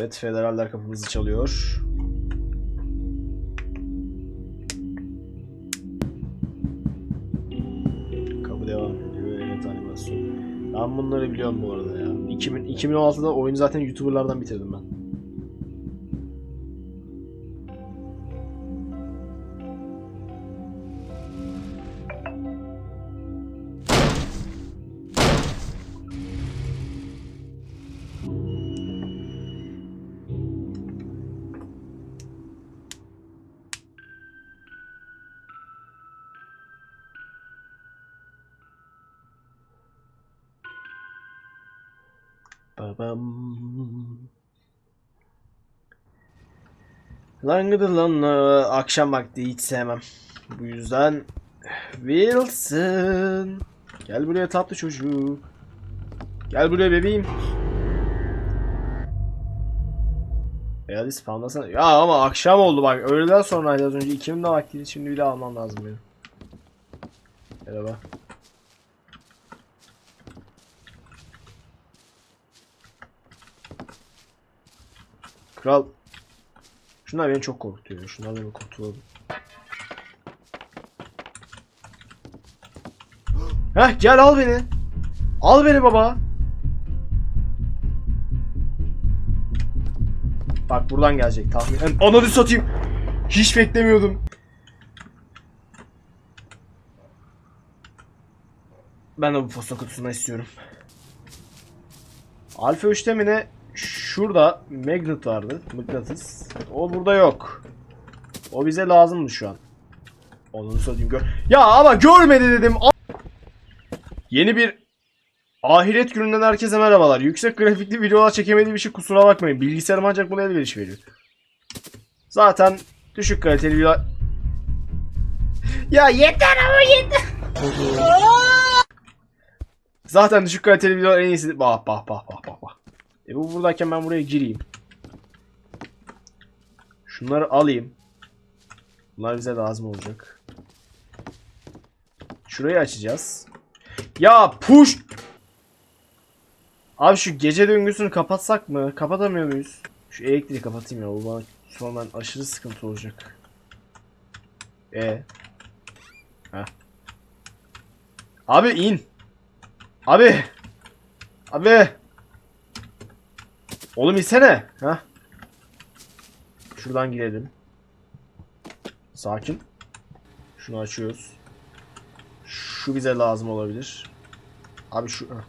Evet, federaller kapımızı çalıyor. Kapı devam ediyor. Evet animasyon. Ben bunları biliyorum bu arada ya. 2000, 2016'da oyunu zaten YouTuber'lardan bitirdim ben. Babam. Langıdır lan ıı, akşam vakti hiç sevmem. Bu yüzden Wilson. Gel buraya tatlı çocuk. Gel buraya bebeğim. E hadi spamlasana. Ya ama akşam oldu bak. Öğleden sonra az önce ikinin de vaktiydi. Şimdi bir de almam lazım benim. Merhaba. Kral. Şunlar beni çok korkutuyor. Şunlardan bir kurtulalım. Heh gel al beni. Al beni baba. Bak buradan gelecek tahmin. Ananı satayım. Hiç beklemiyordum. Ben de bu posta kutusunu istiyorum. Alfa 3'te mi ne? Şurada magnet vardı. Mıknatıs. O burada yok. O bize lazımdı şu an. Onu satayım gör. Ya ama görmedi dedim. A- Yeni bir ahiret gününden herkese merhabalar. Yüksek grafikli videolar çekemediğim için kusura bakmayın. Bilgisayarım ancak buna elverişi veriyor. Zaten düşük kaliteli videolar... ya yeter ama yeter. Zaten düşük kaliteli videolar en iyisi. Bak bak bak bak bak bak. E bu buradayken ben buraya gireyim. Şunları alayım. Bunlar bize lazım olacak. Şurayı açacağız. Ya push! Abi şu gece döngüsünü kapatsak mı? Kapatamıyor muyuz? Şu elektriği kapatayım ya. Bu bana sonradan aşırı sıkıntı olacak. E. Heh. Abi in. Abi. Abi. Oğlum insene. Ha? Şuradan girelim. Sakin. Şunu açıyoruz. Şu bize lazım olabilir. Abi şu... heh.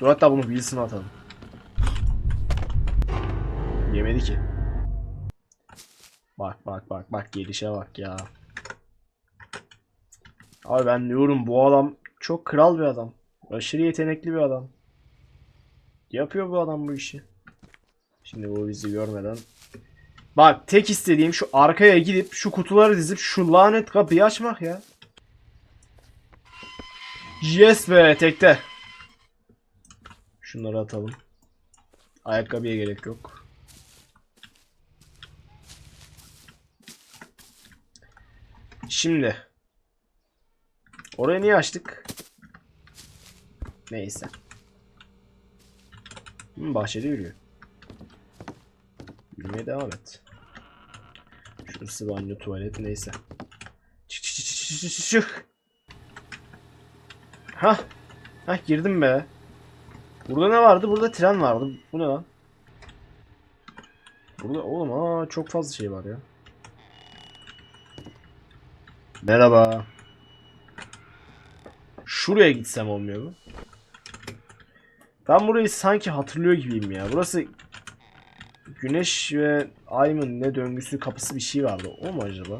Dur hatta bunu Wilson'a atalım. Yemedi ki. Bak bak bak bak gelişe bak ya. Abi ben diyorum bu adam çok kral bir adam. Aşırı yetenekli bir adam. Yapıyor bu adam bu işi. Şimdi bu bizi görmeden. Bak tek istediğim şu arkaya gidip şu kutuları dizip şu lanet kapıyı açmak ya. Yes be tekte. Şunları atalım. Ayakkabıya gerek yok. Şimdi. Orayı niye açtık? Neyse. Hı, bahçede yürüyor. Yürümeye devam et. Şurası banyo, tuvalet neyse. Çık çık çık çık çık çık. Hah. Hah girdim be. Burada ne vardı? Burada tren vardı. Bu ne lan? Burada oğlum aa çok fazla şey var ya. Merhaba. Şuraya gitsem olmuyor mu? Ben burayı sanki hatırlıyor gibiyim ya. Burası Güneş ve Ay mı ne döngüsü kapısı bir şey vardı. O mu acaba?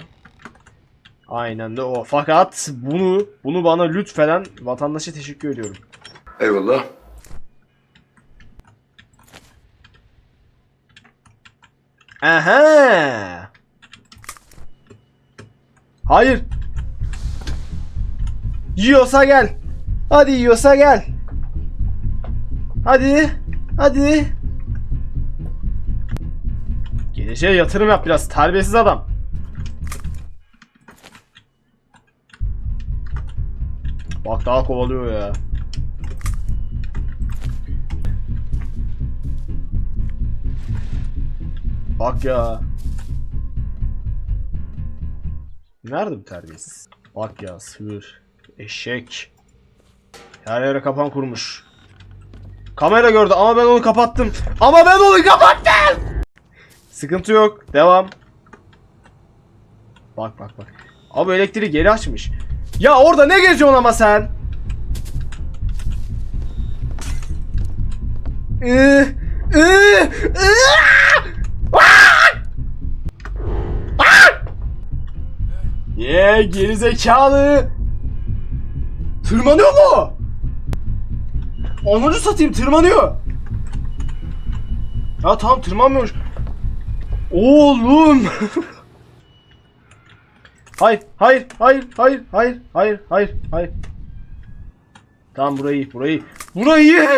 Aynen de o. Fakat bunu bunu bana lütfeden vatandaşa teşekkür ediyorum. Eyvallah. Aha! Hayır. Yiyorsa gel. Hadi yiyorsa gel. Hadi. Hadi. Geleceğe yatırım yap biraz terbiyesiz adam. Bak daha kovalıyor ya. Bak ya. Nerede bu terbiyesiz? Bak ya sığır. Eşek. Her yere kapan kurmuş. Kamera gördü ama ben onu kapattım. Ama ben onu kapattım. Sıkıntı yok. Devam. Bak bak bak. Abi elektriği geri açmış. Ya orada ne geziyorsun ama sen? Ye geri zekalı. Tırmanıyor mu? Onları satayım tırmanıyor. Ya tamam tırmanmıyormuş. Oğlum. hayır, hayır, hayır, hayır, hayır, hayır, hayır, hayır. Tamam burayı, burayı, burayı.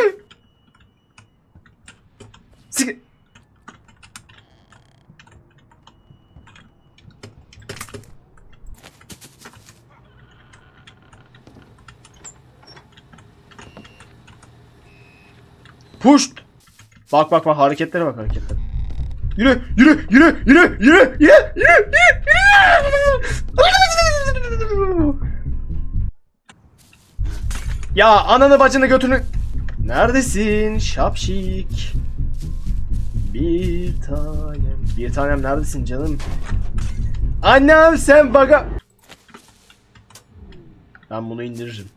Sik. Push. Bak bak bak hareketlere bak hareketlere. Yürü yürü yürü yürü yürü yürü yürü yürü. Ya ananı bacını götünü. Neredesin şapşik? Bir tanem. Bir tanem neredesin canım? Annem sen baga... Ben bunu indiririm.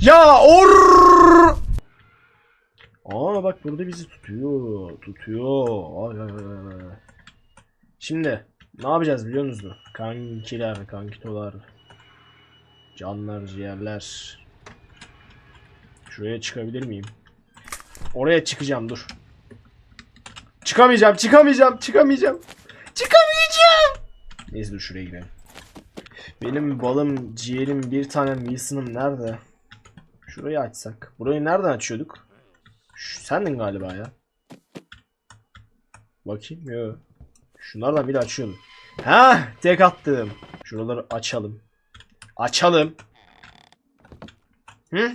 Ya or Aa bak burada bizi tutuyor. Tutuyor. Ay ay ay. Şimdi ne yapacağız biliyor musunuz? Kankiler, kankitolar. Canlar, ciğerler. Şuraya çıkabilir miyim? Oraya çıkacağım dur. Çıkamayacağım, çıkamayacağım, çıkamayacağım. Çıkamayacağım. Neyse dur şuraya girelim. Benim balım, ciğerim, bir tane Wilson'ım nerede? Şurayı açsak. Burayı nereden açıyorduk? Sendin galiba ya. Bakayım yo. Şunlardan biri açıyordum. Ha, tek attım. Şuraları açalım. Açalım. Hı?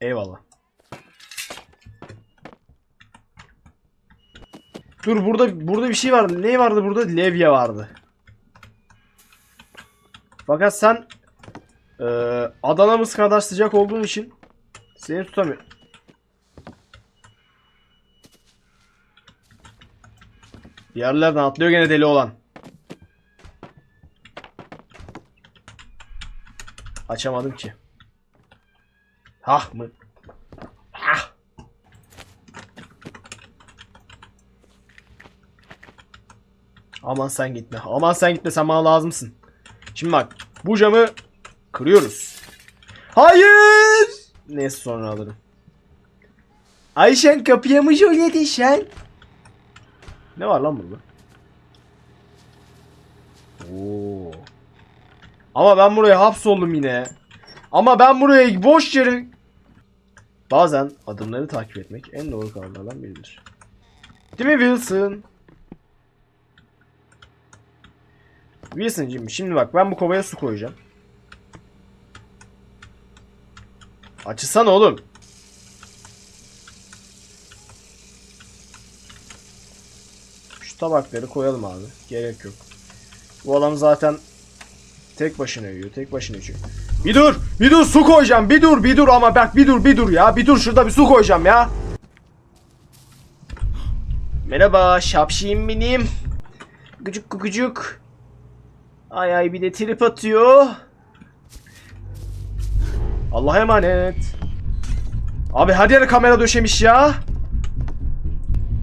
Eyvallah. Dur burada burada bir şey vardı. Ne vardı burada? Levye vardı. Fakat sen eee Adana'mız kadar sıcak olduğun için seni tutamıyorum. Yerlerden atlıyor gene deli olan. Açamadım ki. Hah mı? Hah. Aman sen gitme. Aman sen gitme sen bana lazımsın. Şimdi bak bu camı kırıyoruz. Hayır. Neyse sonra alırım. Ayşen kapıya mı şöyle sen? Ne var lan burada? Oo. Ama ben buraya hapsoldum yine. Ama ben buraya boş yere... Bazen adımları takip etmek en doğru kararlardan biridir. Değil mi Wilson? Wilson'cığım şimdi bak ben bu kovaya su koyacağım. Açılsana oğlum. Tabakları koyalım abi. Gerek yok. Bu adam zaten tek başına yiyor. Tek başına içiyor. Bir dur. Bir dur su koyacağım. Bir dur bir dur ama bak bir dur bir dur ya. Bir dur şurada bir su koyacağım ya. Merhaba şapşiyim benim. Gıcık gıcık. Ay ay bir de trip atıyor. Allah'a emanet. Abi her yere kamera döşemiş ya.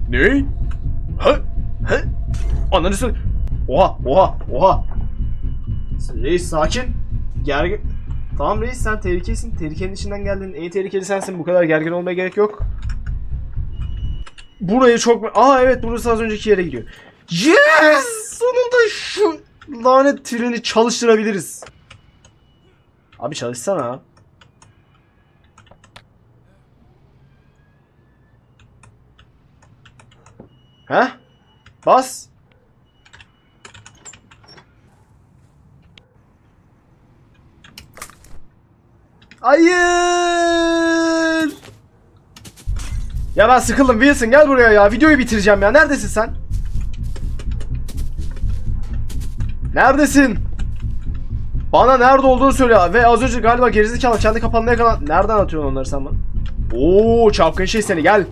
Ne? Ananı sö- Oha, oha, oha. Reis sakin. Gergin. Tamam reis sen tehlikesin. Tehlikenin içinden geldin. En tehlikeli sensin. Bu kadar gergin olmaya gerek yok. Burayı çok... Aa evet burası az önceki yere gidiyor. Yes! Sonunda şu lanet treni çalıştırabiliriz. Abi çalışsana. He? Bas. Hayır. Ya ben sıkıldım Wilson gel buraya ya. Videoyu bitireceğim ya. Neredesin sen? Neredesin? Bana nerede olduğunu söyle ve az önce galiba gerizekalı kendi kapanmaya kalan nereden atıyorsun onları sen bana? Oo çapkın şey seni gel.